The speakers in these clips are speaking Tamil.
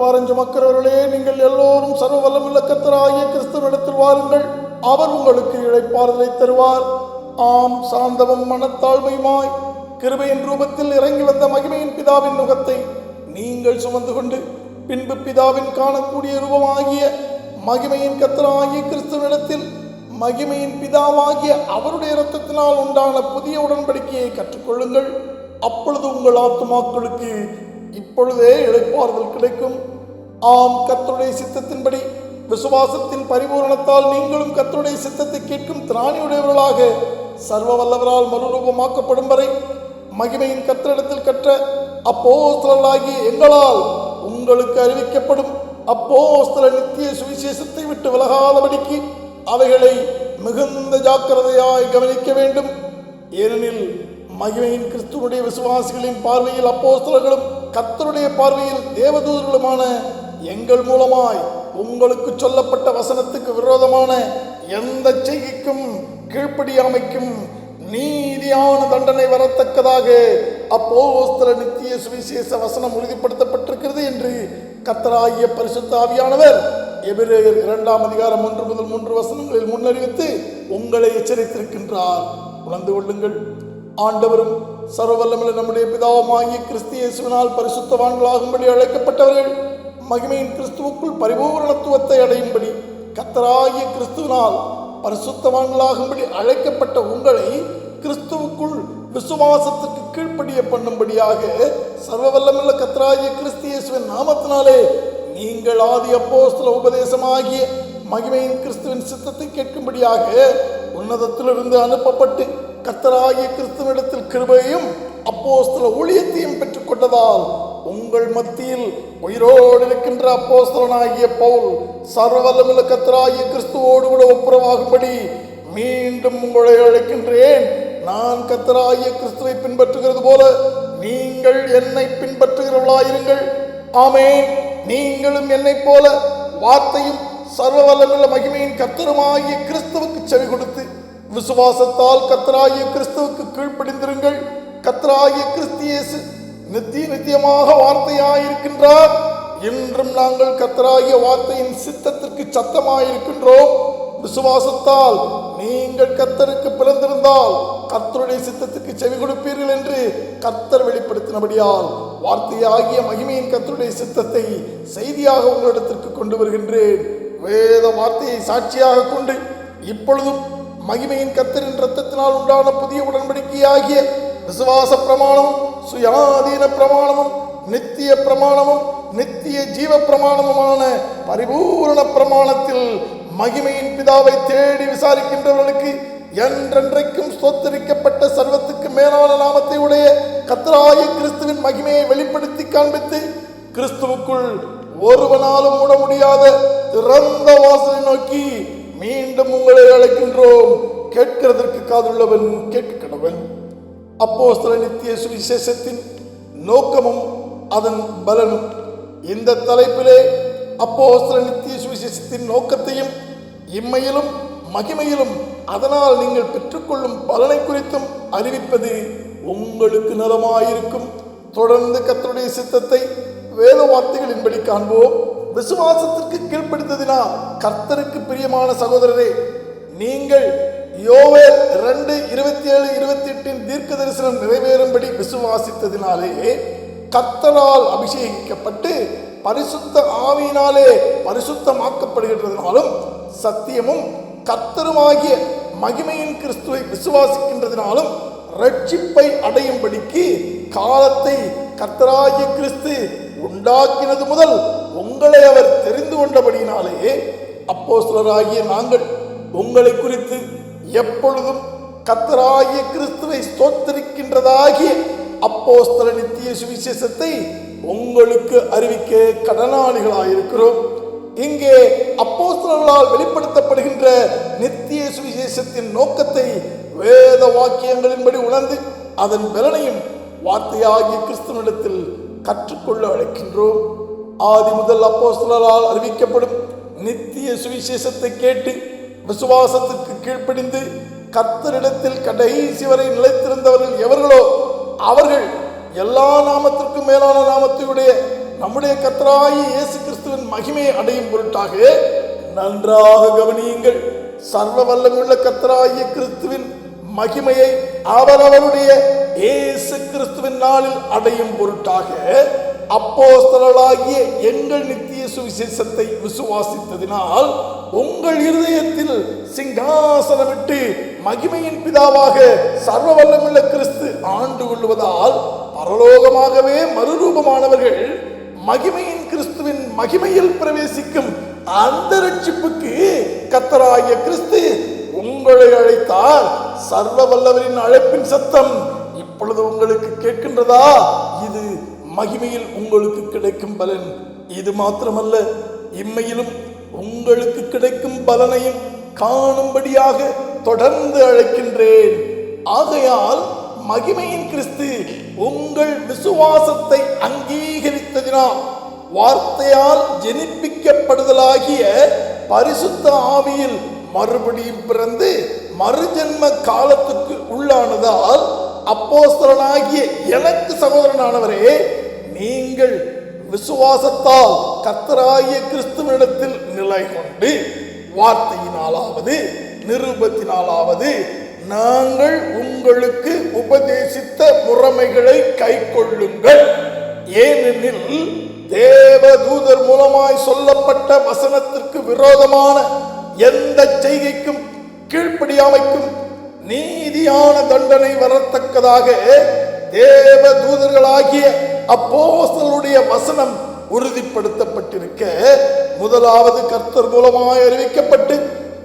பாரஞ்சு மக்களவர்களே நீங்கள் எல்லோரும் சர்வ வல்லமுள்ள கர்த்தராகிய கிறிஸ்துவனிடத்தில் வாருங்கள். அவர் உங்களுக்கு இழைப்பாறுதலை தருவார். ஆம் சாந்தமும் மனத்தாழ்மையுமாய் கிருபையின் ரூபத்தில் இறங்கி வந்த மகிமையின் பிதாவின் முகத்தை நீங்கள் சுமந்து கொண்டு பின்பு பிதாவின் காணக்கூடிய ரூபமாகிய மகிமையின் கத்தராகிய கிறிஸ்துவனிடத்தில் மகிமையின் பிதாவாகிய அவருடைய இரத்தத்தினால் உண்டான புதிய உடன்படிக்கையை கற்றுக்கொள்ளுங்கள். அப்பொழுது உங்கள் ஆத்துமாக்களுக்கு இப்பொழுதே இழைப்பாறுதல் கிடைக்கும். ஆம் கத்தருடைய சித்தத்தின்படி விசுவாசத்தின் பரிபூரணத்தால் நீங்களும் கத்தருடைய சித்தத்தை கேட்கும் திராணியுடையவர்களாக சர்வ வல்லவரால் மறுரூபமாக்கப்படும் வரை மகிமையின் கத்திரிடத்தில் கற்ற அப்போஸ்தலாகிய எங்களால் உங்களுக்கு அறிவிக்கப்படும் அப்போஸ்தல நித்திய சுவிசேஷத்தை விட்டு விலகாதபடிக்கு அவைகளை மிகுந்த ஜாக்கிரதையாய் கவனிக்க வேண்டும். ஏனெனில் மகிமையின் கிறிஸ்துவனுடைய விசுவாசிகளின் பார்வையில் அப்போஸ்தலர்களும் கத்தருடைய பார்வையில் தேவதூதர்களுமான எங்கள் மூலமாய் உங்களுக்கு சொல்லப்பட்ட வசனத்துக்கு விரோதமான எந்த செய்கைக்கும் கீழ்ப்படியாமைக்கும் நீதியான தண்டனை வரத்தக்கதாக அப்போஸ்தல நித்திய சுவிசேஷ வசனம் உறுதிப்படுத்தப்பட்டிருக்கிறது என்று கத்தராகிய பரிசுத்த ஆவியானவர் எபிரேயர் இரண்டாம் அதிகாரம் ஒன்று முதல் மூன்று வசனங்களில் முன்னறிவித்து உங்களை எச்சரித்திருக்கின்றார். உணர்ந்து கொள்ளுங்கள். ஆண்டவரும் சர்வவல்லமில் நம்முடைய பிதாவுமாகிய கிறிஸ்து இயேசுவினால் பரிசுத்தவான்களாகும்படி அழைக்கப்பட்டவர்கள். மகிமையின் கிறிஸ்துவுக்குள் பரிபூரணத்துவத்தை அடையும்படி கத்தராகிய கிறிஸ்துவினால் பரிசுத்தவான்களாகும்படி அழைக்கப்பட்ட உங்களை கிறிஸ்துவுக்குள் விசுவாசத்துக்கு கீழ்ப்படிய பண்ணும்படியாக சர்வவல்லமுள்ள கத்தராகிய கிறிஸ்தியேசுவின் நாமத்தினாலே நீங்கள் ஆதி அப்போஸ்தல உபதேசமாகிய மகிமையின் கிறிஸ்துவின் சித்தத்தை கேட்கும்படியாக உன்னதத்திலிருந்து அனுப்பப்பட்டு கத்தராகிய கிறிஸ்துவனிடத்தில் கிருபையும் அப்போஸ்தல ஊழியத்தையும் பெற்றுக்கொண்டதால் உங்கள் மத்தியில் உயிரோடு இருக்கின்ற அப்போஸ்தலனாகிய பவுல் சர்வவல்லமுள்ள கத்தராகிய கிறிஸ்துவோடு கூட ஒப்புரவாகும்படி மீண்டும் உங்களை அழைக்கின்றேன். நான் கத்தராகிய கிறிஸ்துவை பின்பற்றுகிறது போல நீங்கள் என்னை பின்பற்றுகிறவர்களாயிருங்கள். ஆமே நீங்களும் என்னைப் போல வார்த்தையும் சர்வ வல்லமுள்ள மகிமையின் கத்தருமாகிய கிறிஸ்துவுக்கு செவி கொடுத்து விசுவாசத்தால் கத்தராகிய கிறிஸ்துவுக்கு கீழ்ப்படிந்திருங்கள். கத்தராகிய கிறிஸ்தியேசு நித்திய நித்தியமாக வார்த்தையாயிருக்கின்றார். இன்றும் நாங்கள் கத்தராகிய வார்த்தையின் சித்தத்திற்கு சத்தமாயிருக்கின்றோம். விசுவாசத்தால் நீங்கள் கத்தருக்கு பிறந்திருந்தால் கர்த்தருடைய சித்தத்துக்கு செவி கொடுப்பீர்கள் என்று கர்த்தர் வெளிப்படுத்தினபடியால் வார்த்தையாகிய மகிமையின் கர்த்தருடைய சித்தத்தை செய்தியாக உங்களிடத்திற்கு கொண்டு வருகின்றேன். வேத வார்த்தையை சாட்சியாக கொண்டு இப்பொழுதும் மகிமையின் கத்தரின் ரத்தத்தினால் உண்டான புதிய உடன்படிக்கையாகிய விசுவாச பிரமாணம் சுயாதீன பிரமாணமும் நித்திய பிரமாணமும் நித்திய ஜீவ பிரமாணமுமான பரிபூரண பிரமாணத்தில் மகிமையின் பிதாவை தேடி விசாரிக்கின்றவர்களுக்கு என்றென்றைக்கும் ஸ்தோத்தரிக்கப்பட்ட சர்வத்துக்கு மேலான நாமத்தை உடைய கத்தராய கிறிஸ்துவின் மகிமையை வெளிப்படுத்தி காண்பித்து கிறிஸ்துவுக்குள் ஒருவனாலும் மூட முடியாத திறந்த வாசலை நோக்கி மீண்டும் உங்களை அழைக்கின்றோம். கேட்கிறதற்கு காதுள்ளவன் கேட்க கடவன் அப்போஸ்தல நித்திய சுவிசேஷத்தின் நோக்கமும் அதன் பலனும். இந்த தலைப்பிலே அப்போஸ்தல நித்திய சுவிசேஷத்தின் நோக்கத்தையும் இம்மையிலும் மகிமையிலும் அதனால் நீங்கள் பெற்றுக்கொள்ளும் பலனை குறித்தும் அறிவிப்பது உங்களுக்கு நலமாயிருக்கும். தொடர்ந்து கர்த்தருடைய சித்தத்தை வேத வார்த்தைகளின்படி காண்போம். விசுவாசத்திற்கு கீழ்ப்படுத்ததினால் கர்த்தருக்கு பிரியமான சகோதரரே நீங்கள் யோவேல் ரெண்டு இருபத்தி ஏழு இருபத்தி எட்டின் தீர்க்க தரிசனம் நிறைவேறும்படி விசுவாசித்ததினாலேயே கத்தனால் அபிஷேகிக்கப்பட்டு பரிசுத்த ஆவியினாலே பரிசுத்தமாக்கப்படுகின்றதுனாலும் சத்தியமும் கத்தருமாகிய மகிமையின் கிறிஸ்துவை விசுவாசிக்கின்றதினாலும் ரட்சிப்பை அடையும்படிக்கு காலத்தை கர்த்தராகிய கிறிஸ்து உண்டாக்கினது முதல் உங்களை அவர் தெரிந்து கொண்டபடியினாலேயே அப்போ சிலராகிய நாங்கள் உங்களை குறித்து எப்பொழுதும் கத்தராகிய கிறிஸ்துவை ஸ்தோத்தரிக்கின்றதாகிய அப்போஸ்தல நித்திய சுவிசேஷத்தை உங்களுக்கு அறிவிக்க கடனாளிகளாயிருக்கிறோம். இங்கே அப்போஸ்தலர்களால் வெளிப்படுத்தப்படுகின்ற நித்திய சுவிசேஷத்தின் நோக்கத்தை வேத வாக்கியங்களின்படி உணர்ந்து அதன் பலனையும் வார்த்தையாகிய கிறிஸ்துவனிடத்தில் கற்றுக்கொள்ள அழைக்கின்றோம். ஆதி முதல் அப்போஸ்தலரால் அறிவிக்கப்படும் நித்திய சுவிசேஷத்தை கேட்டு விசுவாசத்துக்கு கீழ்ப்பிடிந்து கர்த்தரிடத்தில் கடைசி வரை நிலைத்திருந்தவர்கள் எவர்களோ அவர்கள் எல்லா நாமத்திற்கும் மேலான நாமத்தையுடைய நம்முடைய கத்தராயி இயேசு கிறிஸ்துவின் மகிமையை அடையும் பொருட்டாக நன்றாக கவனியுங்கள். சர்வ வல்லமுள்ள கர்த்தராகிய கிறிஸ்துவின் மகிமையை அவரவருடைய இயேசு கிறிஸ்துவின் நாளில் அடையும் பொருட்டாக அப்போஸ்தலர்களாகிய எங்கள் நித்திய சுவிசேஷத்தை விசுவாசித்ததினால் உங்கள் இருதயத்தில் சிங்காசனமிட்டு மகிமையின் பிதாவாக சர்வ வல்லமுள்ள கிறிஸ்து ஆண்டு கொள்வதால் பரலோகமாகவே மறுரூபமானவர்கள் மகிமையின் கிறிஸ்துவின் மகிமையில் பிரவேசிக்கும் அந்த ரட்சிப்புக்கு கத்தராகிய கிறிஸ்து உங்களை அழைத்தார். சர்வ வல்லவரின் அழைப்பின் சத்தம் இப்பொழுது உங்களுக்கு கேட்கின்றதா? இது மகிமையில் உங்களுக்கு கிடைக்கும் பலன் இது மாத்திரமல்ல இம்மையிலும் உங்களுக்கு கிடைக்கும் பலனையும் காணும்படியாக தொடர்ந்து அழைக்கின்றேன். ஆகையால் மகிமையின் கிறிஸ்து உங்கள் விசுவாசத்தை அங்கீகரித்ததினால் வார்த்தையால் ஜெனிப்பிக்கப்படுதலாகிய பரிசுத்த ஆவியில் மறுபடியும் பிறந்து மறுஜன்ம காலத்துக்கு உள்ளானதால் அப்போஸ்தலனாகிய எனக்கு சகோதரனானவரே நீங்கள் விசுவாசத்தால் கத்தராகிய கிறிஸ்துவனிடத்தில் நிலை கொண்டு வார்த்தையினாலாவது நிருபத்தினாலாவது நாங்கள் உங்களுக்கு உபதேசித்த முறைமைகளை கைக்கொள்ளுங்கள் ஏனெனில் தேவதூதர் மூலமாய் சொல்லப்பட்ட வசனத்திற்கு விரோதமான எந்த செய்கைக்கும் கீழ்ப்படியாமைக்கும் நீதியான தண்டனை வரத்தக்கதாக தேவ தூதர்களாகிய அப்போஸ்தலுடைய வசனம் உறுதிப்படுத்தப்பட்டிருக்க முதலாவது கர்த்தர் மூலமாய் அறிவிக்கப்பட்டு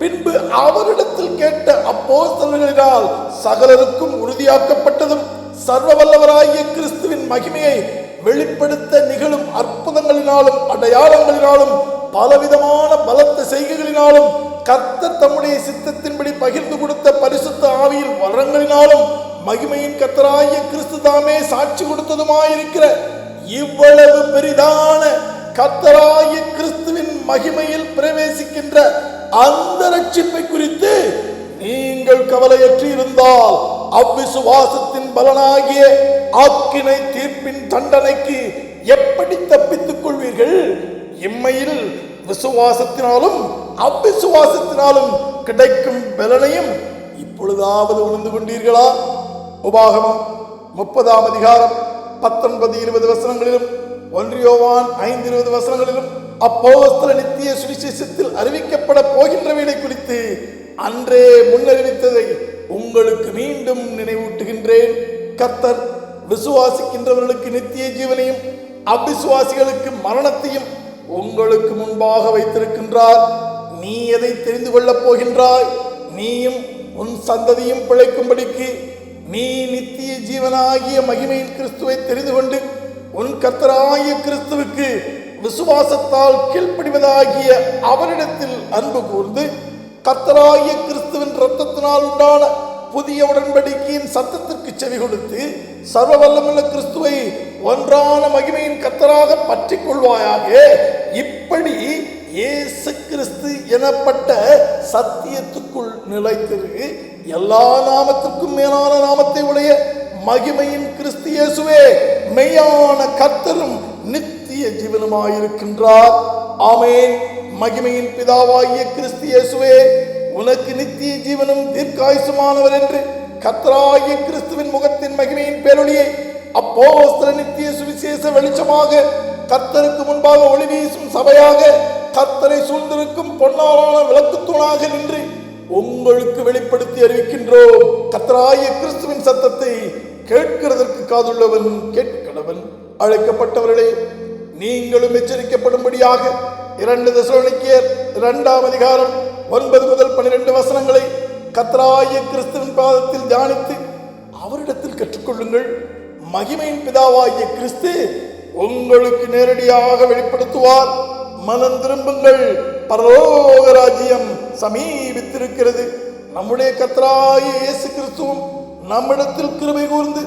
பின்பு அவரிடத்தில் கேட்ட அப்போஸ்தலர்களினால் சகலருக்கும் உறுதியாக்கப்பட்டதும் சர்வ வல்லவராகிய கிறிஸ்துவின் மகிமையை வெளிப்படுத்த நிகழும் அற்புதங்களினாலும் அடையாளங்களினாலும் பலவிதமான பலத்த செய்கைகளினாலும் கர்த்தர் தம்முடைய சித்தத்தின்படி பகிர்ந்து கொடுத்த பரிசுத்த ஆவியில் வரங்களினாலும் மகிமையின் கத்தராய கிறிஸ்து தாமே சாட்சி கொடுத்ததுமாயிருக்கிற இவ்வளவு பெரிதான கத்தராய கிறிஸ்துவின் மகிமையில் பிரவேசிக்கின்ற அந்த ரட்சிப்பை குறித்து நீங்கள் கவலையற்று இருந்தால் அவ்விசுவாசத்தின் பலனாகிய ஆக்கினை தீர்ப்பின் தண்டனைக்கு எப்படி தப்பித்துக் கொள்வீர்கள்? இம்மையில் விசுவாசத்தினாலும் அவ்விசுவாசத்தினாலும் கிடைக்கும் பலனையும் இப்பொழுதாவது உணர்ந்து கொண்டீர்களா? உபாகமம் முப்பதாம் அதிகாரம் பத்தொன்பது இருபது வசனங்களிலும் ஒன்றியோவான் ஐந்து இருபது வசனங்களிலும் அப்போஸ்தல நித்திய சுவிசேஷத்தில் அறிவிக்கப்பட போகின்றவைகளை குறித்து அன்றே முன்னறிவித்ததை உங்களுக்கு மீண்டும் நினைவூட்டுகின்றேன். கத்தர் விசுவாசிக்கின்றவர்களுக்கு நித்திய ஜீவனையும் அவிசுவாசிகளுக்கு மரணத்தையும் உங்களுக்கு முன்பாக வைத்திருக்கின்றார். நீ எதை தெரிந்து கொள்ளப் போகின்றாய்? நீயும் உன் சந்ததியும் பிழைக்கும்படிக்கு நீ நித்திய ஜீவனாகிய மகிமையின் கிறிஸ்துவை தெரிந்து கொண்டு உன் கர்த்தராகிய கிறிஸ்துவுக்கு விசுவாசத்தால் கீழ்ப்படிவதாகிய அவரிடத்தில் அன்பு கூர்ந்து கர்த்தராகிய கிறிஸ்துவின் இரத்தத்தினால் உண்டான புதிய உடன்படிக்கையின் சத்தத்திற்கு செவி கொடுத்து சர்வ வல்லமுள்ள கிறிஸ்துவை ஒன்றான மகிமையின் கத்தராக பற்றிக் கொள்வாயாக. இப்படி இயேசு கிறிஸ்து எனப்பட்ட சத்தியத்துக்குள் நிலைத்திரு. எல்லா நாமத்திற்கும் மேலான நாமத்தை உடைய மகிமையின் கிறிஸ்து இயேசுவே மெய்யான கர்த்தரும் நித்திய ஜீவனமாயிருக்கின்றார். ஆமேன். மகிமையின் பிதாவாகிய கிறிஸ்து இயேசுவே உனக்கு நித்திய ஜீவனும் தீர்க்காயுசுமானவர் என்று கர்த்தராகிய கிறிஸ்துவின் முகத்தின் மகிமையின் பேரொழியை அப்போ நித்திய சுவிசேஷ வெளிச்சமாக கர்த்தருக்கு முன்பாக ஒளி வீசும் சபையாக கர்த்தரை சூழ்ந்திருக்கும் பொன்னாலான விளக்குத்தூணாக நின்று உங்களுக்கு வெளிப்படுத்தி அறிவிக்கின்றோம். கர்த்தராய கிறிஸ்துவின் சத்தத்தை கேட்கிறதற்கு காதுள்ளவன் கேட்கிறவன் அழைக்கப்பட்டவர்களே நீங்களும் எச்சரிக்கப்படும்படியாக இரண்டு தசோனிக்கியர் இரண்டாம் அதிகாரம் ஒன்பது முதல் பன்னிரண்டு வசனங்களை கத்ராய கிறிஸ்துவின் பாதத்தில் தியானித்து அவரிடத்தில் கற்றுக்கொள்ளுங்கள். மகிமையின் பிதாவாகிய கிறிஸ்து உங்களுக்கு நேரடியாக வெளிப்படுத்துவார். மனம் திரும்புங்கள். பரலோக ராஜ்யம் சமீபித்திருக்கிறது. நம்முடைய கத்தராய இயேசு கிறிஸ்துவும் நம்மிடத்தில் கிருபை கூர்ந்து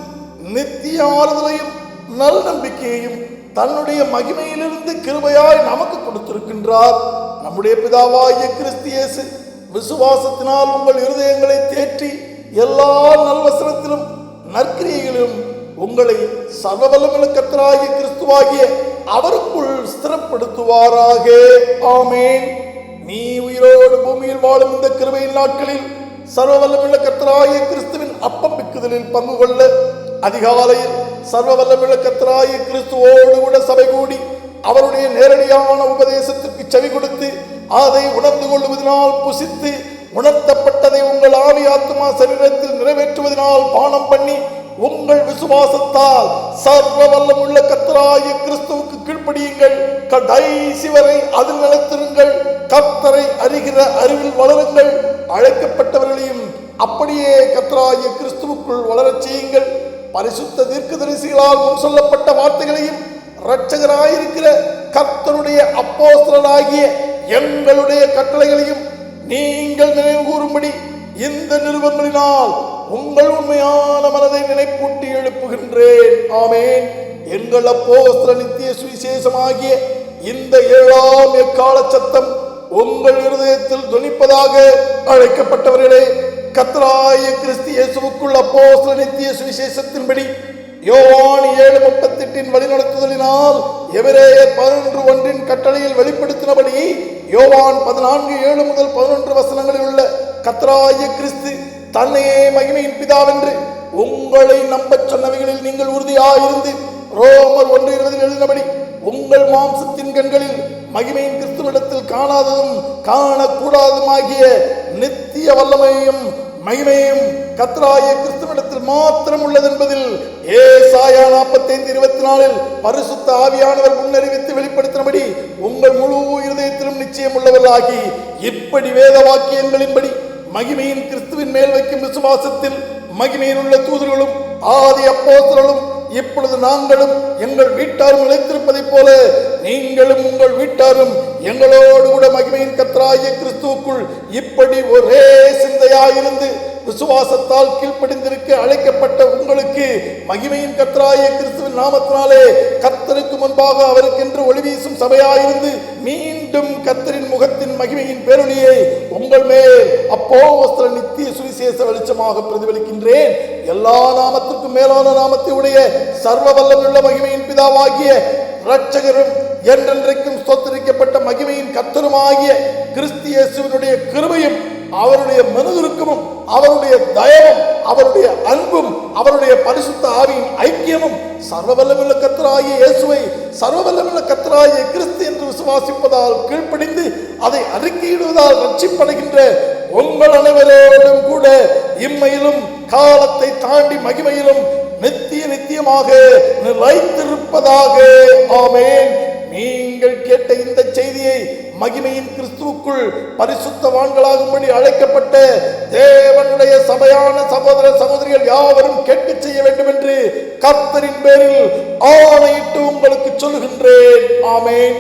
நித்திய ஆறுதலையும் நல் நம்பிக்கையையும் தன்னுடைய மகிமையிலிருந்து கிருபையாய் நமக்கு கொடுத்திருக்கின்றார். நம்முடைய பிதாவாகிய கிறிஸ்து இயேசு விசுவாசத்தினால் உங்கள் இருதயங்களை தேற்றி எல்லா நல்வசனத்திலும் நற்கிரியைகளிலும் உங்களை சர்வபலமிழக்கத்தராகிய கிறிஸ்துவாகிய அவருக்குள் ஸ்திரப்படுத்துவாராக. ஆமேன். நீ உயிரோடு பூமியில் வாழும் இந்த கிருபையின் நாட்களில் சர்வவல்லமுள்ள கத்தராய கிறிஸ்துவின் அப்பம் பிக்குதலில் பங்கு கொள்ள அதிகாலையில் சர்வவல்லமுள்ள கத்தராய கிறிஸ்துவோடு கூட சபை கூடி அவருடைய நேரடியான உபதேசத்திற்கு செவி கொடுத்து அதை உணர்ந்து கொள்வதனால் புசித்து உணர்த்தப்பட்டதை உங்கள் ஆவி ஆத்மா சரீரத்தில் நிறைவேற்றுவதனால் பானம் பண்ணி உங்கள் விசுவாசத்தால் சர்வ வல்லமுள்ள கத்தராய கிறிஸ்துவுக்கு கீழ்ப்படியுங்கள். கடைசி வரை அதில் நிலைத்திருங்கள். கர்த்தரை அறிகிற அறிவில் வளருங்கள். அழைக்கப்பட்டவர்களையும் அப்படியே கத்தராய கிறிஸ்துவுக்குள் வளரச் செய்யுங்கள். பரிசுத்த தீர்க்கதரிசிகளால் முன் சொல்லப்பட்ட வார்த்தைகளையும் இரட்சகராயிருக்கிற கர்த்தருடைய அப்போஸ்தலனாகிய எங்களுடைய கட்டளைகளையும் நீங்கள் நினைவு கூறும்படி இந்த நிறுவனங்களினால் உங்கள் நினைப்பூட்டி எழுப்புகின்றேன். ஆமேன். எங்கள் அப்போ நித்திய சுவிசேஷமாகிய இந்த ஏழாம் எக்கால சத்தம் உங்கள் இருதயத்தில் துணிப்பதாக அழைக்கப்பட்டவர்களே கத்ராய கிறிஸ்து இயேசுவுக்குள் அப்போஸ்தல நித்திய சுவிசேஷத்தின்படி யோவான் ஏழு முப்பத்தெட்டின் வழிநடத்துதலினால் எபிரேயர் பதினொன்று ஒன்றின் கட்டளையில் வெளிப்படுத்தினபடி யோவான் பதினான்கு ஏழு முதல் பதினொன்று வசனங்களில் உள்ள கத்ராய கிறிஸ்து தன்னையே மகிமையின் பிதாவென்று உங்களை நம்பச் சொன்னவைகளில் நீங்கள் உறுதியாயிருந்து ரோமர் ஒன்று இருபதில் எழுதினபடி உங்கள் மாம்சத்தின் கண்களில் மகிமையின் கிறிஸ்துவிடத்தில் காணாததும் காணக்கூடாததுமாகிய நித்திய வல்லமையும் மகிமையும் கத்ராய கிறிஸ்துவிடத்தில் மாத்திரம் உள்ளது என்பதில் ஏசாயா நாற்பத்தைந்து இருபத்தி நாலில் பரிசுத்த ஆவியானவர் முன்னறிவித்து வெளிப்படுத்தினபடி உங்கள் முழு இருதயத்திலும் நிச்சயம் உள்ளவர்களாகி இப்படி வேத வாக்கியங்களின்படி மகிமையின் கிறிஸ்துவின் மேல் வைக்கும் விசுவாசத்தில் மகிமையில் உள்ள தூதர்களும் ஆதி அப்போஸ்தலர்களும் இப்பொழுது நாங்களும் எங்கள் வீட்டாரும் நிலைத்திருப்பதைப் போல நீங்களும் உங்கள் வீட்டாரும் எங்களோடு கூட மகிமையின் கத்தராய கிறிஸ்துவுக்குள் இப்படி ஒரே சிந்தையாயிருந்து விசுவாசத்தால் கீழ்ப்படிந்திருக்க அழைக்கப்பட்ட உங்களுக்கு மகிமையின் கத்தராய கிறிஸ்துவின் நாமத்தினாலே கத்தருக்கு முன்பாக அவருக்கென்று ஒளி வீசும் சபையாயிருந்து மீண்டும் கத்தரின் முகத்தின் மகிமையின் பேரொழியை உங்கள் மேல் அப்போ நித்திய சுவிசேஷ வெளிச்சமாக பிரதிபலிக்கின்றேன். எல்லா நாமத்திற்கும் மேலான நாமத்தை உடைய சர்வ வல்லமுள்ள மகிமையின் பிதாவாகிய இரட்சகரும் என்றென்றைக்கும் ஸ்தோத்தரிக்கப்பட்ட மகிமையின் கத்தருமாகிய கிறிஸ்து இயேசுவினுடைய கிருபையும் அவருடைய மனுவிருக்கமும் அவருடைய தயவும் அவருடைய அன்பும் அவருடைய பரிசுத்த ஆவியின் ஐக்கியமும் சர்வவல்லமுள்ள கத்தராகிய இயேசுவை சர்வவல்லமுள்ள கத்தராகிய கிறிஸ்து என்று விசுவாசிப்பதால் கீழ்ப்படிந்து அதை அறிக்கையிடுவதால் ரட்சிப்படைகின்ற உங்கள் அனைவரோடும் கூட இம்மையிலும் காலத்தை தாண்டி மகிமையிலும் நித்திய நித்தியமாக நிலைத்திருப்பதாக. ஆமேன். நீங்கள் கேட்ட இந்த செய்தியை மகிமையின் கிறிஸ்துவுக்குள் பரிசுத்தவான்களாகும்படி அழைக்கப்பட்ட தேவனுடைய சபையான சகோதர சகோதரிகள் யாவரும் கேட்க செய்ய வேண்டும் என்று கர்த்தரின் பேரில் ஆணையிட்டு உங்களுக்கு சொல்லுகின்றேன். ஆமேன்.